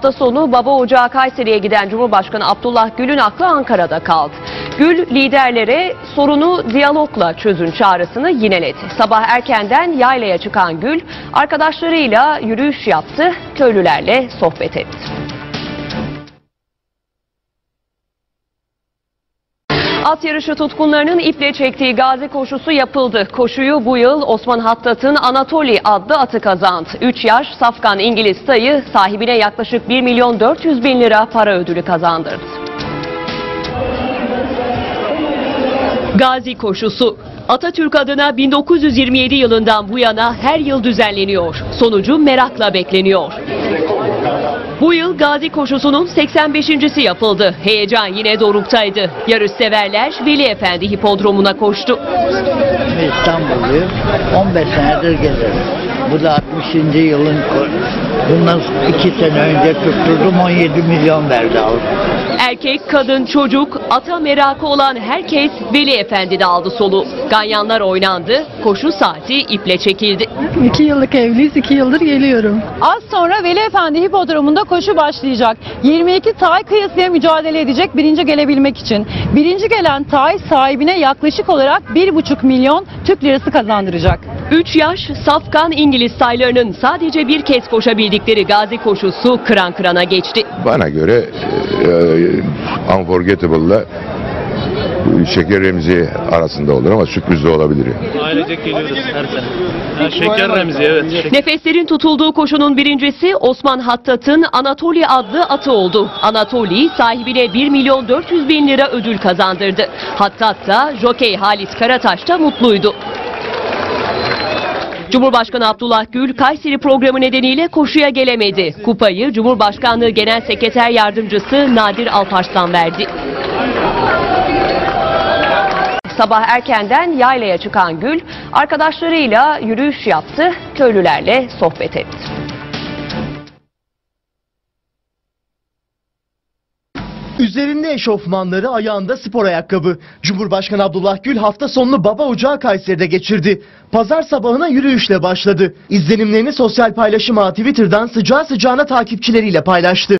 Hafta sonu Baba Ocağı Kayseri'ye giden Cumhurbaşkanı Abdullah Gül'ün aklı Ankara'da kaldı. Gül liderlere sorunu diyalogla çözün çağrısını yineledi. Sabah erkenden yaylaya çıkan Gül arkadaşlarıyla yürüyüş yaptı, köylülerle sohbet etti. At yarışı tutkunlarının iple çektiği gazi koşusu yapıldı. Koşuyu bu yıl Osman Hattat'ın Anatoli adlı atı kazandı. 3 yaş Safkan İngiliz sayı sahibine yaklaşık 1 milyon 400 bin lira para ödülü kazandırdı. Gazi koşusu Atatürk adına 1927 yılından bu yana her yıl düzenleniyor. Sonucu merakla bekleniyor. Bu yıl Gazi koşusunun 85.si yapıldı. Heyecan yine doruktaydı. Yarışseverler Veli Efendi Hipodromu'na koştu. İstanbulluyum. 15 senedir gezerim. Bu da 60. yılın bundan iki sene önce tutturdum 17 milyon verdi aldım. Erkek, kadın, çocuk, ata merakı olan herkes Veli Efendi'de aldı solu. Ganyanlar oynandı, koşu saati iple çekildi. İki yıllık evliyiz, iki yıldır geliyorum. Az sonra Veli Efendi Hipodromu'nda koşu başlayacak. 22 tay kıyasıya mücadele edecek birinci gelebilmek için. Birinci gelen tay sahibine yaklaşık olarak 1,5 milyon Türk lirası kazandıracak. 3 yaş Safkan İngiliz saylarının sadece bir kez koşabildikleri Gazi koşusu kıran kırana geçti. Bana göre e, Unforgettable'la Şeker Remzi arasında olur ama sürpriz de olabilir. Ailecek geliyoruz her sene. Ha, şeker Remzi evet. Şeker. Nefeslerin tutulduğu koşunun birincisi Osman Hattat'ın Anatoli adlı atı oldu. Anatoli sahibine 1 milyon 400 bin lira ödül kazandırdı. Hattat da jokey Halit Karataş da mutluydu. Cumhurbaşkanı Abdullah Gül Kayseri programı nedeniyle koşuya gelemedi. Kupayı Cumhurbaşkanlığı Genel Sekreter Yardımcısı Nadir Alparslan verdi. Sabah erkenden yaylaya çıkan Gül arkadaşlarıyla yürüyüş yaptı, köylülerle sohbet etti. Üzerinde eşofmanları, ayağında spor ayakkabı. Cumhurbaşkanı Abdullah Gül hafta sonunu Baba Ocağı Kayseri'de geçirdi. Pazar sabahına yürüyüşle başladı. İzlenimlerini sosyal paylaşım ağı Twitter'dan sıcağı sıcağına takipçileriyle paylaştı.